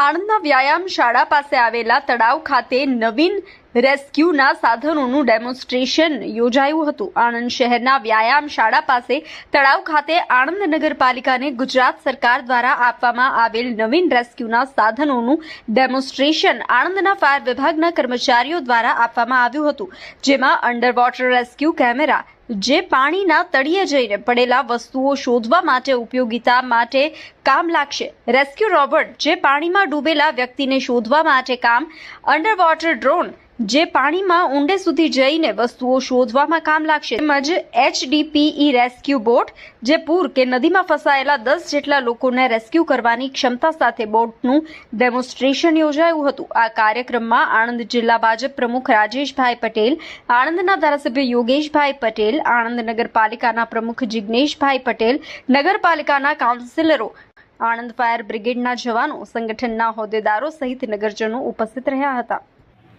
આણંદના વ્યાયામ શાળા પાસે આવેલા તળાવ ખાતે નવીન રેસ્ક્યુના સાધનોનું ડેમોન્સ્ટ્રેશન યોજાયું હતું. આણંદ શહેરના વ્યાયામ શાળા પાસે તળાવ ખાતે આણંદ નગરપાલિકાને ગુજરાત સરકાર દ્વારા આપવામાં આવેલ નવીન રેસ્ક્યુના સાધનોનું ડેમોન્સ્ટ્રેશન આણંદના ફાયર વિભાગના કર્મચારીઓ દ્વારા આપવામાં આવ્યું હતું, જેમાં અંડર વોટર રેસ્ક્યુ કેમેરા જે પાણીના તળિયે જઈને પડેલા વસ્તુઓ શોધવા માટે ઉપયોગિતા માટે કામ લાગશે. રેસ્ક્યુ રોબોટ જે પાણીમાં ડૂબેલા વ્યક્તિને શોધવા માટે કામ અંડરવોટર ડ્રોન જે પાણીમાં ઊંડે સુધી જઈને વસ્તુઓ શોધવામાં કામ લાગશે. તેમજ એચડીપીઈ રેસ્ક્યુ બોટ, જે પૂર કે નદીમાં ફસાયેલા દસ જેટલા લોકોને રેસ્ક્યુ કરવાની ક્ષમતા સાથે બોટનું ડેમોન્સ્ટ્રેશન યોજાયું હતું. આ કાર્યક્રમમાં આણંદ જિલ્લા ભાજપ પ્રમુખ રાજેશભાઈ પટેલ, આણંદના ધારાસભ્ય યોગેશભાઈ પટેલ, આણંદ નગરપાલિકાના પ્રમુખ જિજ્ઞેશભાઈ પટેલ, નગરપાલિકાના કાઉન્સિલરો, આણંદ ફાયર બ્રિગેડના જવાનો, સંગઠનના હોદ્દેદારો સહિત નગરજનો ઉપસ્થિત રહ્યા હતા.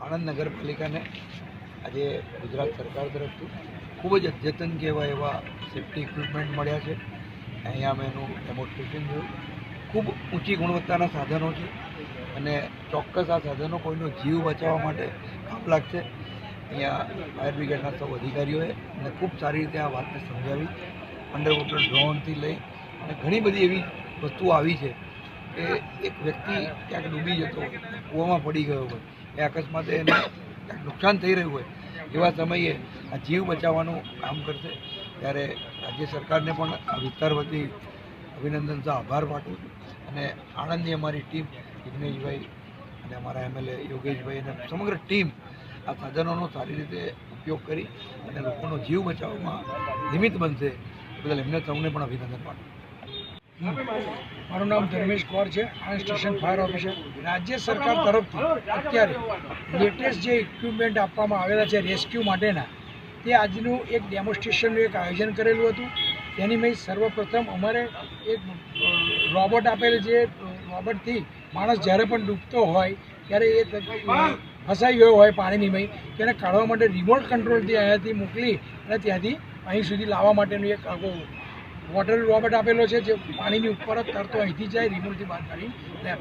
આણંદ નગરપાલિકાને આજે ગુજરાત સરકાર તરફથી ખૂબ જ અદ્યતન કહેવાય એવા સેફ્ટી ઇક્વિપમેન્ટ મળ્યા છે. અહીંયા અમે એનું ડેમોન્સ્ટ્રેશન જોયું. ખૂબ ઊંચી ગુણવત્તાના સાધનો છે અને ચોક્કસ આ સાધનો કોઈનો જીવ બચાવવા માટે કામ લાગશે. અહીંયા ફાયર બ્રિગેડના સૌ અધિકારીઓએ અને ખૂબ સારી રીતે આ વાતને સમજાવી. અંડરવોટર ડ્રોનથી લઈ અને ઘણી બધી એવી વસ્તુઓ આવી છે કે એક વ્યક્તિ ક્યાંક ડૂબી જતો, કૂવામાં પડી ગયો હોય એ અકસ્માતે એને નુકસાન થઈ રહ્યું હોય એવા સમયે આ જીવ બચાવવાનું કામ કરશે. ત્યારે રાજ્ય સરકારને પણ આ વિસ્તાર વતી અભિનંદન આભાર પાઠવું અને આણંદની અમારી ટીમ જિગ્નેશભાઈ અને અમારા એમએલએ યોગેશભાઈ અને સમગ્ર ટીમ આ સાધનોનો સારી રીતે ઉપયોગ કરી અને લોકોનો જીવ બચાવવામાં નિમિત્ત બનશે. બદલ એમને સૌને પણ અભિનંદન પાઠવું મારું નામ ધર્મેશ કૌર છે. આ સ્ટેશન ફાયર ઓફિસર રાજ્ય સરકાર તરફથી અત્યારે લેટેસ્ટ જે ઇક્વિપમેન્ટ આપવામાં આવેલા છે રેસ્ક્યુ માટેના, તે આજનું એક ડેમોન્સ્ટ્રેશનનું એક આયોજન કરેલું હતું. તેની મેં સર્વપ્રથમ અમારે એક રોબોટ આપેલ જે રોબોટથી માણસ જ્યારે પણ ડૂબતો હોય, ત્યારે એ ફસાઈ ગયો હોય પાણીની મય તેને કાઢવા માટે રિમોટ કંટ્રોલથી અહીંયાથી મોકલી અને ત્યાંથી અહીં સુધી લાવવા માટેનું એક વોટર રોબોટ આપેલો છે, જે પાણીની ઉપર જ તરતો અહીંથી જાય, રિમોટથી બહાર કાઢી લે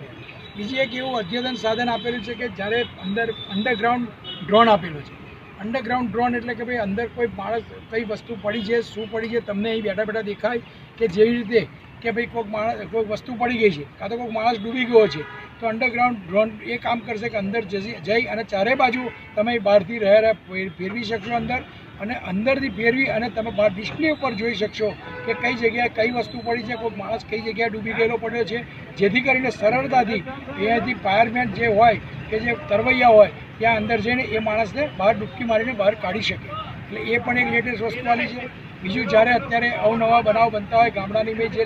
બીજી એક એવું અદ્યતન સાધન આપેલું છે કે જ્યારે અંદર અંડરગ્રાઉન્ડ ડ્રોન આપેલું છે. અંડરગ્રાઉન્ડ ડ્રોન એટલે કે ભાઈ અંદર કોઈ માણસ કઈ વસ્તુ પડી છે, શું પડી છે, તમને અહીં બેઠા બેઠા દેખાય કે જેવી રીતે કે ભાઈ કોઈક માણસ, કોઈક વસ્તુ પડી ગઈ છે, કાં તો કોઈક માણસ ડૂબી ગયો છે. તો અંડરગ્રાઉન્ડ ડ્રોન એ કામ કરશે કે અંદર જઈ અને ચારે બાજુ તમે બહારથી રહ્યા રહ્યા ફેરવી શકશો અંદર. અને અંદરથી ફેરવી અને તમે બહાર ડિસ્પ્લે ઉપર જોઈ શકશો કે કઈ જગ્યાએ કઈ વસ્તુ પડી છે, કોઈ માણસ કઈ જગ્યાએ ડૂબી ગયેલો પડ્યો છે. જેથી કરીને સરળતાથી અહીંયાથી ફાયરમેન જે હોય કે જે તરવૈયા હોય, ત્યાં અંદર જઈને એ માણસને બહાર ડૂબકી મારીને બહાર કાઢી શકે. એટલે એ પણ એક લેટેસ્ટ વસ્તુ આવી છે. બીજું જ્યારે અત્યારે અવનવા બનાવ બનતા હોય ગામડાની મેં જે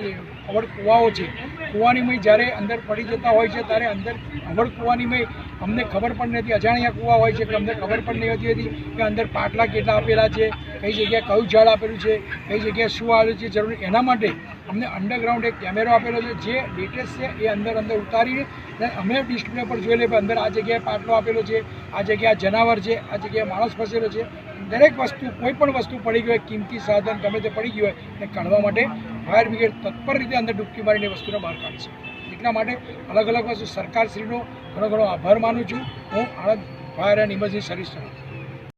અવડ કૂવાઓ છે કૂવાની મેં જ્યારે અંદર પડી જતા હોય છે, ત્યારે અંદર અવળ કૂવાની મેં અમને ખબર પણ નથી. અજાણ્યા કૂવા હોય છે કે અમને ખબર પણ નહીં હોતી હતી કે અંદર પાટલા કેટલા આપેલા છે, કઈ જગ્યાએ કયું ઝાડ આપેલું છે, કઈ જગ્યાએ શું આવેલું છે, જરૂર એના માટે અમને અંડરગ્રાઉન્ડ એક કેમેરો આપેલો છે, જે લેટેસ્ટ છે એ અંદર અંદર ઉતારીને અમે ડિસ્પ્લે પર જોઈ લઈએ અંદર આ જગ્યાએ પાટલો આપેલો છે, આ જગ્યાએ જનાવર છે, આ જગ્યાએ માણસ ફસેલો છે. દરેક વસ્તુ કોઈ પણ વસ્તુ પડી ગઈ હોય, કિંમતી સાધન ગમે તે પડી ગયું હોય, એને કાઢવા માટે ફાયર બ્રિગેડ તત્પર રીતે અંદર ડૂબકી મારીને વસ્તુને બહાર કાઢી છે એટલા માટે અલગ અલગ વસ્તુ સરકારશ્રીનો ઘણો ઘણો આભાર માનું છું. હું Anand fire and emergency service તરફ